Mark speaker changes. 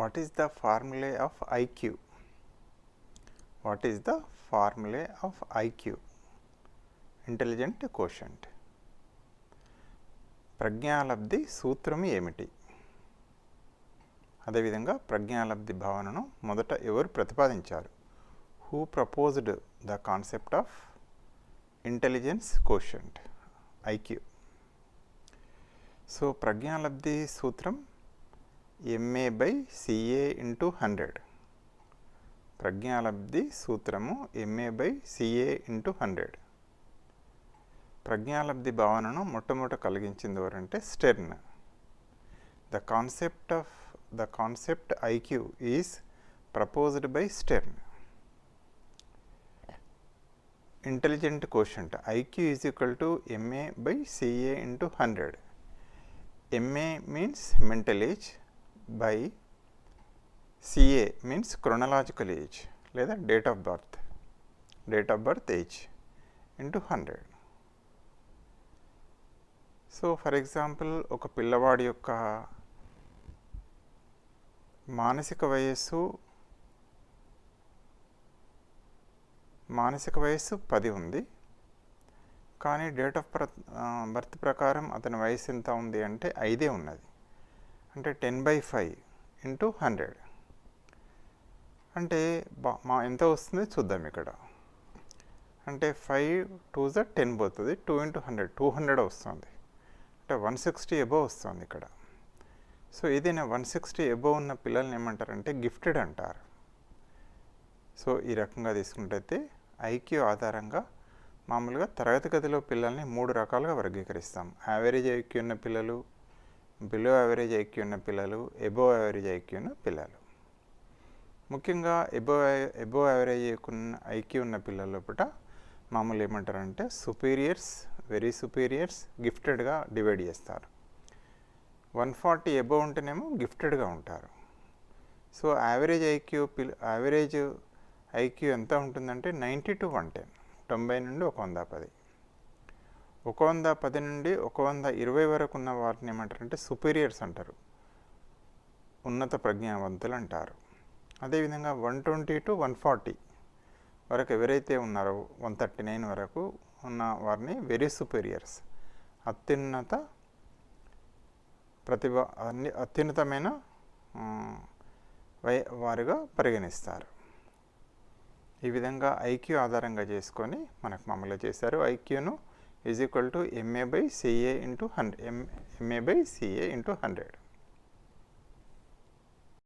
Speaker 1: what is the formula of IQ? What is the formula of IQ? Intelligent quotient ప్రజ్ఞాలబ్ధి సూత్రము ఏమిటి? అదేవిధంగా ప్రజ్ఞాలబ్ధి భావనను మొదట ఎవరు ప్రతిపాదించారు? Who proposed the concept of intelligence quotient IQ so ప్రజ్ఞాలబ్ధి సూత్రం M A by C A into hundred ప్రజ్ఞాలబ్ధి సూత్రము M A by C A into hundred ప్రజ్ఞాలబ్ధి భావనను మొట్టమొదట కలిగించింది ఎవరంటే Stern. The concept of the concept IQ is proposed by Stern intelligent quotient IQ is equal to M A by C A into hundred M A means mental age by C A means chronological age లేదా date of birth date of birth age into hundred so for example ఒక పిల్లవాడి యొక్క మానసిక వయస్సు మానసిక వయస్సు పది ఉంది. కానీ డేట్ ఆఫ్ బర్త్ బర్త్ ప్రకారం అతని వయసు ఎంత ఉంది అంటే ఐదే ఉన్నది. అంటే ten by five into hundred. అంటే బా మా ఎంత వస్తుంది చూద్దాం ఇక్కడ. అంటే ఫైవ్ టూ జ టెన్ పోతుంది two into hundred two hundred వస్తుంది. అంటే వన్ సిక్స్టీ ఎబో వస్తుంది ఇక్కడ. సో ఏదైనా వన్ సిక్స్టీ ఎబో ఉన్న పిల్లల్ని ఏమంటారంటే గిఫ్టెడ్ అంటారు. సో ఈ రకంగా తీసుకుంటే ఐక్యూ ఆధారంగా మామూలుగా తరగతి గదిలో పిల్లల్ని మూడు రకాలుగా వర్గీకరిస్తాం. యావరేజ్ ఐక్యూ ఉన్న పిల్లలు బిలో యావరేజ్ ఐక్యూ ఉన్న పిల్లలు ఎబో యావరేజ్ ఐక్యూ ఉన్న పిల్లలు. ముఖ్యంగా ఎబో ఎబో యావరేజ్ ఐక్యూ ఉన్న పిల్లల లోపల మామూలు ఏమంటారంటే సుపీరియర్స్ వెరీ సుపీరియర్స్ గిఫ్టెడ్గా డివైడ్ చేస్తారు. వన్ ఫార్టీ ఎబో ఉంటేనేమో గిఫ్టెడ్గా ఉంటారు. సో యావరేజ్ ఐక్యూ పిల్ యావరేజ్ ఐక్యూ ఎంత ఉంటుందంటే నైంటీ టు వన్ టెన్ తొంభై నుండి ఒక వంద పది. ఒక వంద పది నుండి ఒక వంద ఇరవై వరకు ఉన్న వారిని ఏమంటారంటే సుపీరియర్స్ అంటారు. ఉన్నత ప్రజ్ఞావంతులు అంటారు అదేవిధంగా one twenty to one forty వరకు ఎవరైతే ఉన్నారో వన్ థర్టీ నైన్ వరకు ఉన్న వారిని వెరీ సుపీరియర్స్. అత్యున్నత ప్రతిభ అన్ని అత్యున్నతమైన వై వారుగా పరిగణిస్తారు. ఈ విధంగా ఐక్యూ ఆధారంగా చేసుకొని మనకు మామూలుగా చేశారు. ఐక్యూను is equal to m a by C a into 100 MA by C a into 100.